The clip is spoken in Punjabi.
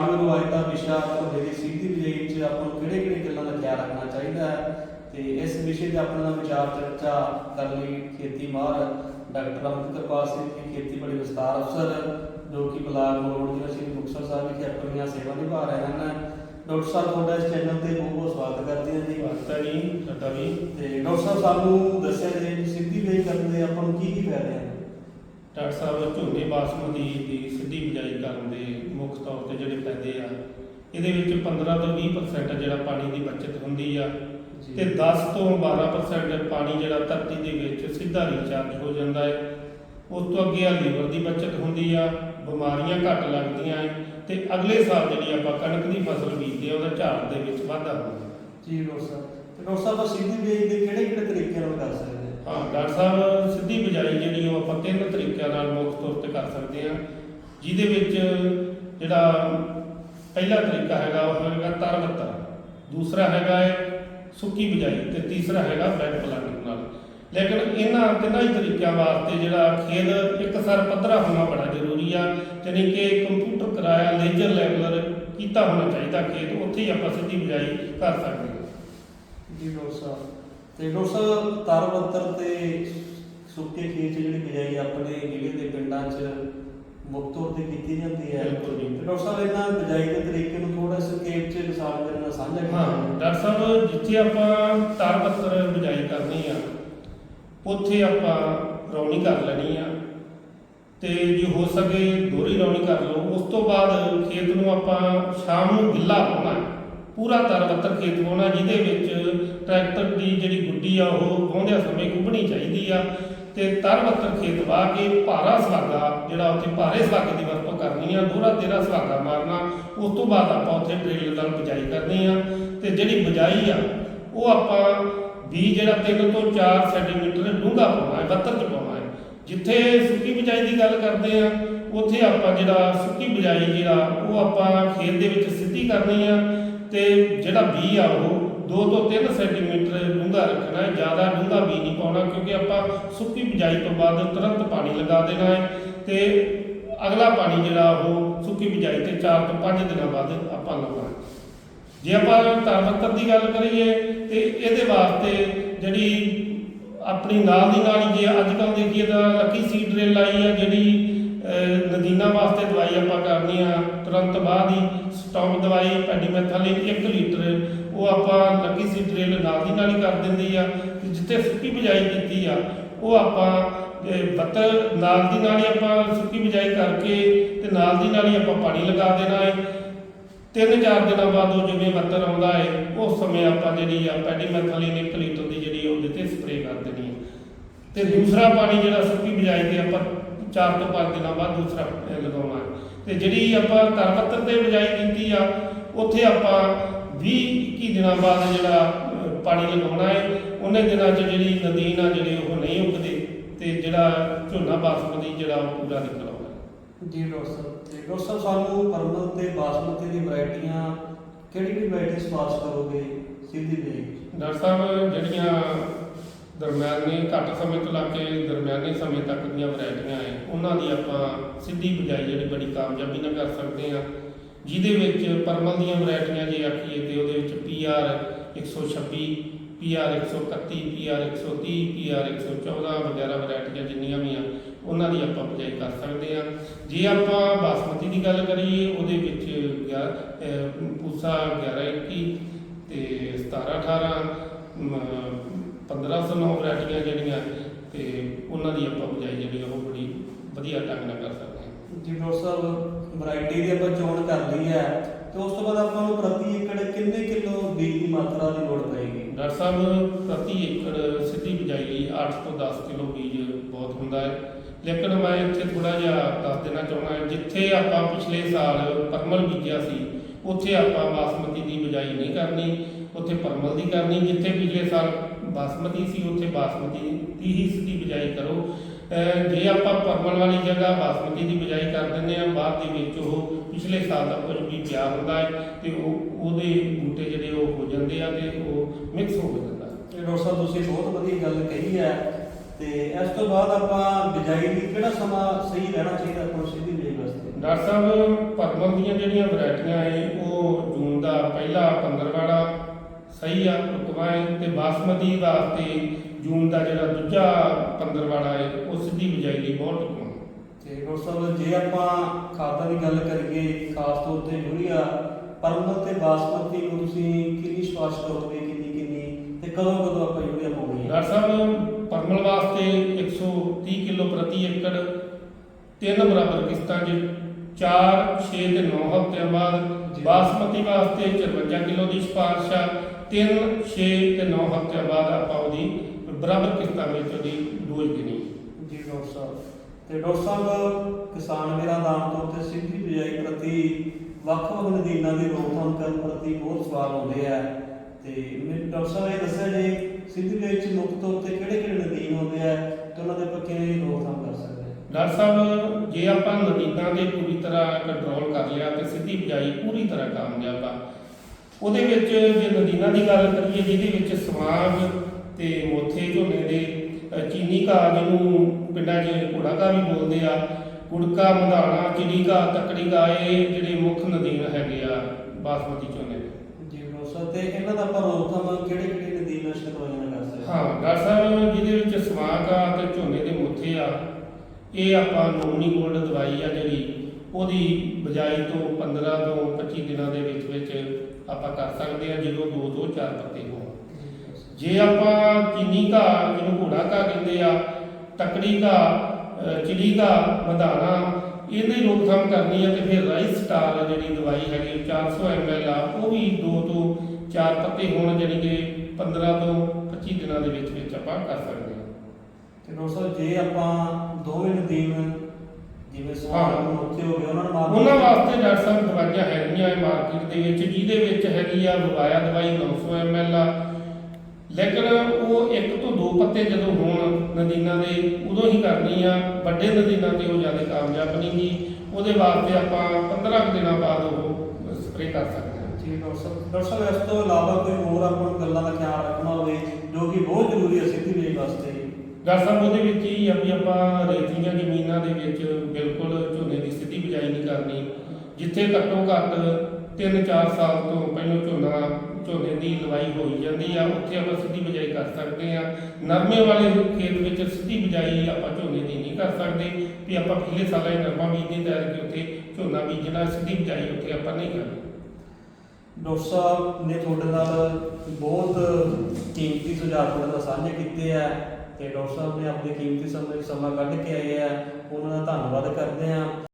ਅੱਜ ਦਾ ਵਿਸ਼ਾ ਤੁਹਾਡੇ ਦੀ ਸਿੱਧੀ ਵਿਜਈ ਚ ਆਪਾਂ ਨੂੰ ਕਿਹੜੇ ਕਿਹੜੇ ਗੱਲਾਂ ਦਾ ਖਿਆਲ ਰੱਖਣਾ ਚਾਹੀਦਾ ਹੈ ਤੇ ਇਸ ਵਿਸ਼ੇ ਤੇ ਆਪਣੇ ਵਿਚਾਰ ਚਰਚਾ ਕਰਨ ਲਈ ਖੇਤੀ ਮਾਹਰ ਡਾਕਟਰ ਅਮਿਤ ਕਿਰਪਾਲ ਸਿੰਘ ਜੀ ਖੇਤੀਬਾੜੀ ਵਿਸਤਾਰ ਅਫਸਰ ਜੋ ਕਿ ਬਲਾਕ ਮੋੜ ਜ਼ਿਲ੍ਹਾ ਸ਼੍ਰੀ ਮੁਕਤਸਰ ਸਾਹਿਬ ਵਿਖੇ ਆਪਣੀਆਂ ਸੇਵਾ ਨਿਭਾ ਰਹੇ ਹਨ। ਡਾਕਟਰ ਸਾਹਿਬ ਤੁਹਾਡਾ ਇਸ ਚੈਨਲ ਤੇ ਬਹੁਤ ਬਹੁਤ ਸਵਾਗਤ ਕਰਦੇ ਹਾਂ ਜੀ। ਵਾਸਤਾ ਜੀ ਤੇ ਡਾਕਟਰ ਸਾਹਿਬ ਸਾਨੂੰ ਦੱਸਿਆ ਜੇ ਸਿੱਧੀ ਵਿਜਈ ਕਰਨ ਦੇ ਆਪਾਂ ਨੂੰ ਕੀ ਕੀ ਫਾਇਦੇ ਹਨ? ਡਾਕਟਰ ਸਾਹਿਬ ਝੋਨੇ ਬਾਸਮਤੀ ਦੀ ਸਿੱਧੀ ਬਿਜਾਈ ਕਰਨ ਦੇ ਮੁੱਖ ਤੌਰ ਤੇ ਜਿਹੜੇ ਫਾਇਦੇ ਆ ਇਹਦੇ ਵਿੱਚ 15 ਤੋਂ 20% ਜਿਹੜਾ ਪਾਣੀ ਦੀ ਬਚਤ ਹੁੰਦੀ ਆ। ਤੇ 10 ਤੋਂ 12% ਪਾਣੀ ਜਿਹੜਾ ਧਰਤੀ ਦੇ ਵਿੱਚ ਸਿੱਧਾ ਰੀਚਾਰਜ ਹੋ ਜਾਂਦਾ ਹੈ ਉਸ ਤੋਂ ਅੱਗੇ ਆ ਲੀਵਰ ਦੀ ਬਚਤ ਹੁੰਦੀ ਆ ਬਿਮਾਰੀਆਂ ਘੱਟ ਲੱਗਦੀਆਂ ਹੈ ਤੇ ਅਗਲੇ ਸਾਲ ਜਿਹੜੀ ਆਪਾਂ ਕਣਕ ਦੀ ਫਸਲ ਬੀਜਦੇ ਆ ਉਹਦਾ ਝਾੜ ਦੇ ਵਿੱਚ ਵਾਧਾ ਹੁੰਦਾ। ਜੀ ਡਾਕਟਰ ਸਾਹਿਬ। ਤੇ ਡਾਕਟਰ ਸਾਹਿਬ ਆਪਾਂ ਸਿੱਧੀ ਵਿਜਈ ਦੇ ਕਿਹੜੇ ਕਿਹੜੇ ਤਰੀਕੇ ਨਾਲ ਕਰ ਸਕਦੇ? ਹਾਂ, ਡਾਕਟਰ ਸਾਹਿਬ, ਸਿੱਧੀ ਬਿਜਾਈ ਜਿਹੜੀ ਉਹ ਆਪਾਂ ਤਿੰਨ ਤਰੀਕਿਆਂ ਨਾਲ ਮੁੱਖ ਤੌਰ ਤੇ ਕਰ ਸਕਦੇ ਹਾਂ। ਜਿਹਦੇ ਵਿੱਚ ਜਿਹੜਾ ਪਹਿਲਾ ਤਰੀਕਾ ਹੈਗਾ, ਉਹ ਹੈਗਾ ਤਰ ਬੱਤਰ ਦੂਸਰਾ ਹੈਗਾ ਹੈ ਸੁੱਕੀ ਬਿਜਾਈ ਤੇ ਤੀਸਰਾ ਹੈਗਾ ਬੈਡ ਪਲਾਂਟਿੰਗ ਨਾਲ। ਲੇਕਿਨ ਇਹਨਾਂ ਤਿੰਨਾਂ ਹੀ ਤਰੀਕਿਆਂ ਵਾਸਤੇ ਜਿਹੜਾ ਖੇਤ ਇੱਕ ਸਰ ਪੱਧਰਾ ਹੋਣਾ ਬੜਾ ਜ਼ਰੂਰੀ ਆ ਯਾਨੀ ਕਿ ਕੰਪਿਊਟਰ ਕਰਾਇਆ, ਲੇਜ਼ਰ ਲੈਵਲਰ ਕੀਤਾ ਹੋਣਾ ਚਾਹੀਦਾ ਖੇਤ ਉੱਥੇ ਹੀ ਆਪਾਂ ਸਿੱਧੀ ਬਿਜਾਈ ਕਰ ਸਕਦੇ ਹਾਂ। ਜੀ, ਡਾਕਟਰ ਸਾਹਿਬ। ਤੇ ਡਾਕਟਰ ਸਾਹਿਬ ਤਰ ਬੱਤਰ ਤੇ ਸੁੱਕੇ ਖੇਤ ਜਿਹੜੀ ਬਿਜਾਈ ਆਪਣੇ ਜ਼ਿਲ੍ਹੇ ਦੇ ਪਿੰਡਾਂ 'ਚ ਮੁੱਖ ਤੌਰ ਤੇ ਕੀਤੀ ਜਾਂਦੀ ਹੈ ਬਿਲਕੁਲ ਜੀ। ਤੇ ਡਾਕਟਰ ਸਾਹਿਬ ਇਹਨਾਂ ਬਿਜਾਈ ਦੇ ਤਰੀਕੇ ਨੂੰ ਥੋੜਾ ਸੰਖੇਪ 'ਚ ਕਿਸਾਨ ਦੇ ਨਾਲ ਸਾਂਝਾ ਹਾਂ ਕੀਤਾ ਡਾਕਟਰ ਸਾਹਿਬ ਜਿੱਥੇ ਆਪਾਂ ਤਾਰ ਪੱਤਰ ਬਿਜਾਈ ਕਰਨੀ ਆ ਉੱਥੇ ਆਪਾਂ ਰੌਣੀ ਕਰ ਲੈਣੀ ਆ ਤੇ ਜੇ ਹੋ ਸਕੇ ਦੋਹਰੀ ਰੌਣੀ ਕਰ ਲਓ ਉਸ ਤੋਂ ਬਾਅਦ ਖੇਤ ਨੂੰ ਆਪਾਂ ਸ਼ਾਮ ਨੂੰ ਗਿੱਲਾ ਪਾਉਣਾ ਹੈ। ਪੂਰਾ ਤਰ ਪੱਤਰ ਖੇਤ ਪਾਉਣਾ ਜਿਹਦੇ ਵਿੱਚ ਟਰੈਕਟਰ ਦੀ ਜਿਹੜੀ ਗੁੱਡੀ ਆ, ਉਹ ਪਾਉਂਦਿਆਂ ਸਮੇਂ ਕੁੱਬਣੀ ਚਾਹੀਦੀ ਆ ਤੇ ਤਰ ਪੱਤਰ ਖੇਤ ਵਾਹ ਕੇ ਭਾਰਾ ਸੁਹਾਗਾ ਜਿਹੜਾ ਉੱਥੇ ਭਾਰੇ ਸੁਹਾਗੇ ਦੀ ਵਰਤੋਂ ਕਰਨੀ ਆ, ਦੋਹਰਾ ਤੇਰਾ ਸੁਹਾਗਾ ਮਾਰਨਾ, ਉਸ ਤੋਂ ਬਾਅਦ ਆਪਾਂ ਉੱਥੇ ਡਰਿਲ ਨਾਲ ਬਿਜਾਈ ਕਰਨੀ ਆ ਤੇ ਜਿਹੜੀ ਬਿਜਾਈ ਆ, ਉਹ ਆਪਾਂ ਵੀ ਜਿਹੜਾ 3 ਤੋਂ 4 ਸੈਂਟੀਮੀਟਰ ਡੂੰਘਾ ਪਾਉਣਾ ਹੈ 72 ਚ ਪਾਉਣਾ ਹੈ। ਜਿੱਥੇ ਸੁੱਕੀ ਬਿਜਾਈ ਦੀ ਗੱਲ ਕਰਦੇ ਆ, ਉੱਥੇ ਆਪਾਂ ਜਿਹੜਾ ਸੁੱਕੀ ਬਿਜਾਈ ਜਿਹੜਾ, ਉਹ ਆਪਾਂ ਖੇਤ ਦੇ ਵਿੱਚ ਸਿੱਧੀ ਕਰਨੀ ਆ ਤੇ ਜਿਹੜਾ ਬੀ ਆ ਉਹ 2 ਤੋਂ 3 ਸੈਂਟੀਮੀਟਰ ਡੂੰਘਾ ਰੱਖਣਾ ਹੈ, ਜ਼ਿਆਦਾ ਡੂੰਘਾ ਬੀ ਨਹੀਂ ਪਾਉਣਾ ਕਿਉਂਕਿ ਆਪਾਂ ਸੁੱਕੀ ਬਿਜਾਈ ਤੋਂ ਬਾਅਦ ਤੁਰੰਤ ਪਾਣੀ ਲਗਾ ਦੇਣਾ ਹੈ ਤੇ ਅਗਲਾ ਪਾਣੀ ਜਿਹੜਾ ਉਹ ਸੁੱਕੀ ਬਿਜਾਈ ਤੇ 4 ਤੋਂ 5 ਦਿਨਾਂ ਬਾਅਦ ਆਪਾਂ ਲਗਾਉਣਾ ਜੇ ਆਪਾਂ ਤਰਮਤਰ ਦੀ ਗੱਲ ਕਰੀਏ ਤੇ ਇਹਦੇ ਵਾਸਤੇ ਜਿਹੜੀ ਆਪਣੀ ਨਾਲ ਦੀ ਨਾਲ ਹੀ ਜੇ ਅੱਜ ਕੱਲ੍ਹ ਦੇਖੀਏ ਤਾਂ ਲੱਕੀ ਸੀਡ ਡਰਿਲ ਆਈ ਆ ਜਿਹੜੀ ਨਦੀਨਾਂ ਵਾਸਤੇ ਦਵਾਈ ਆਪਾਂ ਕਰਨੀ ਆ, ਤੁਰੰਤ ਬਾਅਦ ਹੀ ਸਟਾਪ ਦਵਾਈ ਪੈਡੀਮੈਥਾਲਿਨ 1 ਲੀਟਰ, ਉਹ ਆਪਾਂ ਲੱਕੀ ਸੀਡ ਡਰਿਲ ਨਾਲ ਦੀ ਨਾਲ ਹੀ ਕਰ ਦਿੰਦੀ ਆ ਜਿੱਥੇ ਸੁੱਕੀ ਬਿਜਾਈ ਕੀਤੀ ਆ, ਉਹ ਆਪਾਂ ਬੱਤਰ ਨਾਲ ਦੀ ਨਾਲ ਹੀ ਆਪਾਂ ਸੁੱਕੀ ਬਿਜਾਈ ਕਰਕੇ ਤੇ ਨਾਲ ਦੀ ਨਾਲ ਹੀ ਆਪਾਂ ਪਾਣੀ ਲਗਾ ਦੇਣਾ ਹੈ ਤਿੰਨ ਚਾਰ ਦਿਨਾਂ ਬਾਅਦ ਉਹ ਜਿਵੇਂ ਬੱਤਰ ਆਉਂਦਾ ਹੈ ਉਸ ਸਮੇਂ ਆਪਾਂ ਜਿਹੜੀ ਆ ਪੈਡੀਮੈਥਾਲਿਨ 1 ਲੀਟਰ ਦੀ ਜਿਹੜੀ ਉਹਦੇ ਤੇ ਸਪਰੇਅ ਕਰ ਦੇਣੀ ਹੈ ਤੇ ਦੂਸਰਾ ਪਾਣੀ ਜਿਹੜਾ ਸੁੱਕੀ ਬਿਜਾਈ ਤੇ ਆਪਾਂ 4 ਤੋਂ 5 ਦਿਨਾਂ ਬਾਅਦ ਦੂਸਰਾ ਲਗਾਉਣਾ। ਹੈ ਤੇ ਜਿਹੜੀ ਆਪਾਂ ਤਰਪੱਤਰ ਤੇ ਬਿਜਾਈ ਕੀਤੀ ਆ ਉੱਥੇ ਆਪਾਂ 20 21 ਦਿਨਾਂ ਬਾਅਦ ਜਿਹੜਾ ਪਾਣੀ ਲਗਾਉਣਾ ਹੈ ਉਹਨੇ ਦਿਨਾਂ 'ਚ ਜਿਹੜੀ ਨਦੀਨ ਆ ਜਿਹੜੇ ਉਹ ਨਹੀਂ ਉੱਗਦੇ ਤੇ ਜਿਹੜਾ ਝੋਨਾ ਬਾਸਮਤੀ ਜਿਹੜਾ ਉਹ ਪੂਰਾ ਨਿਕਲ ਆਉਂਦਾ ਜੀ ਡਾਕਟਰ ਸਾਨੂੰ ਪਰਮਲ ਤੇ ਬਾਸਮਤੀ ਦੀ ਵੈਰਾਈਟੀਆਂ ਕਿਹੜੀ ਕਿਹੜੀ ਵੈਰਾਈਟੀ ਸਪਾਰਸ਼ ਕਰੋਗੇ? ਸਿੱਧੀ 'ਚ? ਡਾਕਟਰ ਸਾਹਿਬ ਜਿਹੜੀਆਂ ਦਰਮਿਆਨੇ ਘੱਟ ਸਮੇਂ ਤੋਂ ਲੈ ਕੇ ਦਰਮਿਆਨੇ ਸਮੇਂ ਤੱਕ ਦੀਆਂ ਵੈਰਾਈਟੀਆਂ ਹੈ ਉਹਨਾਂ ਦੀ ਆਪਾਂ ਸਿੱਧੀ ਬਿਜਾਈ ਜਿਹੜੀ ਬੜੀ ਕਾਮਯਾਬੀ ਨਾਲ ਕਰ ਸਕਦੇ ਹਾਂ। ਜਿਹਦੇ ਵਿੱਚ ਪਰਮਲ ਦੀਆਂ ਵੈਰਾਈਟੀਆਂ ਜੇ ਆਖੀਏ ਤੇ ਉਹਦੇ ਵਿੱਚ PR 126 PR 131 PR 130 PR 114 ਵਗੈਰਾ ਵੈਰਾਈਟੀਆਂ ਜਿੰਨੀਆਂ ਵੀ ਆ, ਉਹਨਾਂ ਦੀ ਆਪਾਂ ਬਿਜਾਈ ਕਰ ਸਕਦੇ ਹਾਂ। ਜੇ ਆਪਾਂ ਬਾਸਮਤੀ ਦੀ ਗੱਲ ਕਰੀਏ, ਉਹਦੇ ਵਿੱਚ ਗਿਆ- ਅਹ ਪੂਸਾ 1121 ਤੇ 17 18 1509 ਵੈਰਾਈਟੀਆਂ ਜਿਹੜੀਆਂ ਤੇ ਉਹਨਾਂ ਦੀ ਆਪਾਂ ਬਿਜਾਈ ਜਿਹੜੀ ਉਹ ਬੜੀ ਵਧੀਆ ਢੰਗ ਨਾਲ ਕਰ ਸਕਦੇ ਹਾਂ। ਜੀ ਡਾਕਟਰ ਸਾਹਿਬ ਵੈਰਾਈਟੀ ਦੀ ਆਪਾਂ ਚੋਣ ਕਰ ਲਈ ਹੈ ਤੇ ਉਸ ਤੋਂ ਬਾਅਦ ਆਪਾਂ ਨੂੰ ਪ੍ਰਤੀ ਏਕੜ ਕਿੰਨੇ ਕਿਲੋ ਬੀਜ ਦੀ ਮਾਤਰਾ ਦੀ ਲੋੜ ਪਏਗੀ? ਡਾਕਟਰ ਸਾਹਿਬ ਪ੍ਰਤੀ ਏਕੜ ਸਿੱਧੀ ਬਿਜਾਈ ਲਈ 8 ਤੋਂ 10 ਕਿਲੋ ਬੀਜ ਬਹੁਤ ਹੁੰਦਾ ਹੈ। ਲੇਕਿਨ ਮੈਂ ਇੱਥੇ ਥੋੜਾ ਜਿਹਾ ਦੱਸ ਦੇਣਾ ਚਾਹੁੰਦਾ ਜਿੱਥੇ ਆਪਾਂ ਪਿਛਲੇ ਸਾਲ ਪਰਮਲ ਬੀਜਿਆ ਸੀ ਉੱਥੇ ਆਪਾਂ ਬਾਸਮਤੀ ਦੀ ਬਿਜਾਈ ਨਹੀਂ ਕਰਨੀ ਉੱਥੇ ਪਰਮਲ ਦੀ ਕਰਨੀ ਜਿੱਥੇ ਪਿਛਲੇ ਸਾਲ ਬਾਸਮਤੀ ਸੀ ਉੱਥੇ ਬਾਸਮਤੀ ਦੀ ਹੀ ਸਿੱਧੀ ਬਿਜਾਈ ਕਰੋ। ਜੇ ਆਪਾਂ ਪਰਮਲ ਵਾਲੀ ਜਗ੍ਹਾ ਬਾਸਮਤੀ ਦੀ ਬਿਜਾਈ ਕਰ ਦਿੰਦੇ ਆ ਬਾਅਦ ਦੇ ਵਿੱਚ ਉਹ ਪਿਛਲੇ ਸਾਲ ਦਾ ਕੁਝ ਵੀ ਪਿਆ ਹੁੰਦਾ ਹੈ ਤੇ ਉਹ ਉਹਦੇ ਬੂਟੇ ਜਿਹੜੇ ਉਹ ਹੋ ਜਾਂਦੇ ਆ ਤੇ ਉਹ ਮਿਕਸ ਹੋ ਜਾਂਦਾ। ਤੇ ਡਾਕਟਰ ਸਾਹਿਬ ਤੁਸੀਂ ਬਹੁਤ ਵਧੀਆ ਗੱਲ ਕਹੀ ਹੈ ਤੇ ਇਸ ਤੋਂ ਬਾਅਦ ਆਪਾਂ ਬਿਜਾਈ ਲਈ ਕਿਹੜਾ ਸਮਾਂ ਸਹੀ ਰਹਿਣਾ ਚਾਹੀਦਾ ਨੂੰ ਸਿੱਧੀ ਬਿਜਾਈ ਵਾਸਤੇ? ਡਾਕਟਰ ਸਾਹਿਬ ਪਰਮਲ ਦੀਆਂ ਜਿਹੜੀਆਂ ਵੈਰਾਈਟੀਆਂ ਹੈ ਉਹ ਜੂਨ ਦਾ ਪਹਿਲਾ 15 ਵਾਲਾ ਸਹੀ ਆ ਹੈ ਤੇ ਬਾਸਮਤੀ ਵਾਸਤੇ ਜੂਨ ਦਾ ਜਿਹੜਾ ਦੂਜਾ 15 ਵਾਲਾ ਹੈ ਉਹ ਸਿੱਧੀ ਬਿਜਾਈ ਲਈ ਬਹੁਤ ਢੁਕਵਾਂ ਤੇ ਡਾਕਟਰ ਸਾਹਿਬ ਜੇ ਆਪਾਂ ਖਾਦਾਂ ਦੀ ਗੱਲ ਕਰੀਏ ਖਾਸ ਤੌਰ ਤੇ ਯੂਰੀਆ ਪਰਮਲ ਤੇ ਬਾਸਮਤੀ ਨੂੰ ਤੁਸੀਂ ਕਿੰਨੀ ਸਪਾਸ਼ ਕਰੋਗੇ ਕਿੰਨੀ ਕਿੰਨੀ ਤੇ ਕਦੋਂ ਕਦੋਂ ਆਪਾਂ ਯੂਰੀਆ ਪਾਉਣੀ ਹੈ? ਡਾਕਟਰ ਸਾਹਿਬ ਪਰਮਲ ਵਾਸਤੇ 130 ਕਿਲੋ ਪ੍ਰਤੀ ਏਕੜ ਤਿੰਨ ਬਰਾਬਰ ਕਿਸ਼ਤਾਂ 'ਚ 4 6 ਤੇ 9 ਹਫ਼ਤਿਆਂ ਬਾਅਦ। ਬਾਸਮਤੀ ਵਾਸਤੇ 54 ਕਿਲੋ ਦੀ ਸਿਫਾਰਿਸ਼ ਆ। 3 6 ਤੇ 9 ਹਫ਼ਤਿਆਂ ਬਾਅਦ ਆਪਾਂ ਉਹਦੀ ਬਰਾਬਰ ਕਿਸ਼ਤਾਂ ਵਿੱਚ ਉਹਦੀ ਡੋਜ਼ ਦੇਣੀ ਜੀ ਡਾਕਟਰ ਸਾਹਿਬ। ਤੇ ਡਾਕਟਰ ਸਾਹਿਬ ਕਿਸਾਨ ਵੀਰਾਂ ਦਾ ਆਮ ਤੌਰ ਤੇ ਸਿੱਧੀ ਬਿਜਾਈ ਪ੍ਰਤੀ ਵੱਖ-ਵੱਖ ਨਦੀਨਾਂ ਦੀ ਰੋਕਥਾਮ ਕਰਨ ਪ੍ਰਤੀ ਬਹੁਤ ਸਵਾਲ ਆਉਂਦੇ ਆ। ਤੇ ਮੈਨੂੰ ਡਾਕਟਰ ਸਾਹਿਬ ਇਹ ਦੱਸਿਆ ਜੀ ਸਿੱਧੀ ਬਿਜਾਈ ਚ ਮੁੱਖ ਤੌਰ ਤੇ ਕਿਹੜੇ-ਕਿਹੜੇ ਨਦੀਨ ਆਉਂਦੇ ਆ ਤੇ ਉਹਨਾਂ ਦੇ ਆਪਾਂ ਕਿਵੇਂ ਰੋਕਥਾਮ ਕਰ ਸਕਦੇ ਡਾਕਟਰ ਸਾਹਿਬ ਜੇ ਆਪਾਂ ਨਦੀਨਾਂ ਦੇ ਪੂਰੀ ਤਰ੍ਹਾਂ ਕੰਟਰੋਲ ਕਰ ਲਿਆ ਤੇ ਸਿੱਧੀ ਬਿਜਾਈ ਪੂਰੀ ਤਰ੍ਹਾਂ ਕਾਮਯਾਬ ਆ ਉਹਦੇ ਵਿੱਚ ਜੇ ਨਦੀਨਾਂ ਦੀ ਗੱਲ ਕਰੀਏ ਜਿਹਦੇ ਵਿੱਚ ਸਮਾਗ ਤੇ ਮੋਥੇ ਝੋਨੇ ਦੇ ਚੀਨੀ ਘਾਹ ਜਿਹਨੂੰ ਪਿੰਡਾਂ 'ਚ ਘੋੜਾ ਘਾਹ ਵੀ ਬੋਲਦੇ ਆ ਗੁੜਕਾ ਮਧਾਣਾ ਚਿੜੀ ਘਾਹ ਤਕੜੀ ਘਾਹ ਇਹ ਜਿਹੜੇ ਮੁੱਖ ਨਦੀਨ ਹੈਗੇ ਆ ਬਾਸਮਤੀ ਝੋਨੇ ਦੇ। ਜੀ ਡਾਕਟਰ ਤੇ ਇਹਨਾਂ ਦਾ ਆਪਾਂ ਰੋਕਥਾਮ ਕਿਹੜੇ-ਕਿਹੜੇ ਨਦੀਨ ਨਾਲ ਦਵਾਈਆਂ ਨਾਲ ਕਰ ਸਕਦੇ ਹਾਂ ਡਾਕਟਰ ਸਾਹਿਬ ਜਿਹਦੇ ਵਿੱਚ ਸਮਾਗ ਆ ਤੇ ਝੋਨੇ ਦੇ ਮੋਥੇ ਆ ਇਹ ਆਪਾਂ ਨੋਮਨੀ ਗੋਲਡ ਦਵਾਈ ਆ ਜਿਹੜੀ ਉਹਦੀ ਬਜਾਈ ਤੋਂ 15 ਤੋਂ 25 ਦਿਨਾਂ ਦੇ ਵਿੱਚ ਵਿੱਚ ਆਪਾਂ ਕਰ ਸਕਦੇ ਆ ਜਦੋਂ ਦੋ ਤੋਂ ਚਾਰ ਪੱਤੇ ਹੋਣ। ਜੇ। ਆਪਾਂ ਚੀਨੀ ਘਾਹ ਜਿਹਨੂੰ ਘੋੜਾ ਘਾਹ ਕਹਿੰਦੇ ਆ ਤਕੜੀ ਘਾਹ ਚਿੜੀ ਘਾਹ ਮਧਾਣਾ ਇਹਦੀ ਰੋਕਥਾਮ ਕਰਨੀ ਆ ਤੇ ਫਿਰ ਰਾਈਸ ਸਟਾਰ ਜਿਹੜੀ ਦਵਾਈ ਹੈਗੀ 400 ml ਆ ਉਹ ਵੀ ਦੋ ਤੋਂ ਚਾਰ ਪੱਤੇ ਹੋਣ ਜਿਹੜੀ ਕਿ 15 ਤੋਂ 25 ਦਿਨਾਂ ਦੇ ਵਿੱਚ ਵਿੱਚ ਆਪਾਂ ਕਰ ਸਕਦੇ ਹਾਂ। ਤੇ ਡਾਕਟਰ ਸਾਹਿਬ ਜੇ ਆਪਾਂ ਦੋਵੇਂ ਨਦੀਨ ਜਿਵੇਂ ਹਾਂ। ਨੂੰ ਉੱਥੇ ਹੋ ਗਏ ਉਹਨਾਂ ਨੂੰ ਮਾਰ ਉਹਨਾਂ ਵਾਸਤੇ ਡਾਕਟਰ ਸਾਹਿਬ ਦਵਾਈਆਂ ਹੈਗੀਆਂ ਹੈ ਮਾਰਕੀਟ ਦੇ ਵਿੱਚ ਜਿਹਦੇ ਵਿੱਚ ਹੈਗੀ ਆ ਬਵਾਇਆ ਦਵਾਈ 900 ml ਆ। ਲੇਕਿਨ ਉਹ ਇੱਕ ਤੋਂ ਦੋ ਪੱਤੇ ਜਦੋਂ ਹੋਣ ਨਦੀਨਾਂ ਦੇ ਉਦੋਂ ਹੀ ਕਰਨੀ ਆ। ਵੱਡੇ ਨਦੀਨਾਂ ਤੇ ਉਹ ਜ਼ਿਆਦਾ ਕਾਮਯਾਬ ਨਹੀਂ ਗੀ। ਉਹਦੇ ਵਾਸਤੇ ਆਪਾਂ 15 ਕੁ ਦਿਨਾਂ ਬਾਅਦ ਉਹ ਸਪਰੇਅ ਕਰ ਸਕਦੇ ਹਾਂ। ਜੀ ਡਾਕਟਰ ਸਾਹਿਬ ਡਾਕਟਰ ਸਾਹਿਬ ਇਸ ਤੋਂ ਇਲਾਵਾ ਕੋਈ ਹੋਰ ਆਪਾਂ ਨੂੰ ਗੱਲਾਂ ਦਾ ਖਿਆਲ ਰੱਖਣਾ ਹੋਵੇ ਜੋ ਕਿ ਬਹੁਤ ਜ਼ਰੂਰੀ ਹੈ ਸਿੱਧੀ ਬਿਜਾਈ ਵਾਸਤੇ। ਡਾਕਟਰ ਸਾਹਿਬ ਉਹਦੇ ਵਿੱਚ ਹੀ ਆਪਾਂ ਰੇਤੀਆਂ ਜ਼ਮੀਨਾਂ ਦੇ ਵਿੱਚ ਬਿਲਕੁਲ ਝੋਨੇ ਦੀ ਸਿੱਧੀ ਬਿਜਾਈ ਨਹੀਂ ਕਰਨੀ। ਜਿੱਥੇ ਘੱਟੋ ਘੱਟ 3-4 ਸਾਲ ਤੋਂ ਪਹਿਲਾਂ ਝੋਨਾ, ਝੋਨੇ ਦੀ ਲਵਾਈ ਹੋਈ ਜਾਂਦੀ ਆ, ਉੱਥੇ ਆਪਾਂ ਸਿੱਧੀ ਬਿਜਾਈ ਕਰ ਸਕਦੇ ਆ। ਨਰਮੇ ਵਾਲੇ ਖੇਤ ਵਿੱਚ ਸਿੱਧੀ ਬਿਜਾਈ ਆਪਾਂ ਝੋਨੇ ਦੀ ਨਹੀਂ ਕਰ ਸਕਦੇ। ਵੀ ਆਪਾਂ ਪਿਛਲੇ ਸਾਲਾਂ ਹੀ ਨਰਮਾ ਬੀਜਦੇ ਤੈਰ ਕੇ ਉੱਥੇ ਝੋਨਾ ਬੀਜਣਾ ਸਿੱਧੀ ਬਿਜਾਈ ਉੱਥੇ ਆਪਾਂ ਨਹੀਂ ਕਰਨੀ। ਡਾਕਟਰ ਸਾਹਿਬ, ਨੇ ਤੁਹਾਡੇ ਨਾਲ ਬਹੁਤ ਕੀਮਤੀ ਸੁਝਾਅ ਤੁਹਾਡੇ ਨਾਲ ਸਾਂਝੇ ਕੀਤੇ ਆ। ਤੇ ਡਾਕਟਰ ਸਾਹਿਬ ਨੇ ਆਪਣੇ ਕੀਮਤੀ ਸਮੇਂ ਸਮਾਂ ਕੱਢ ਕੇ ਆਏ ਆ। ਉਹਨਾਂ ਦਾ ਧੰਨਵਾਦ ਕਰਦੇ ਹਾਂ।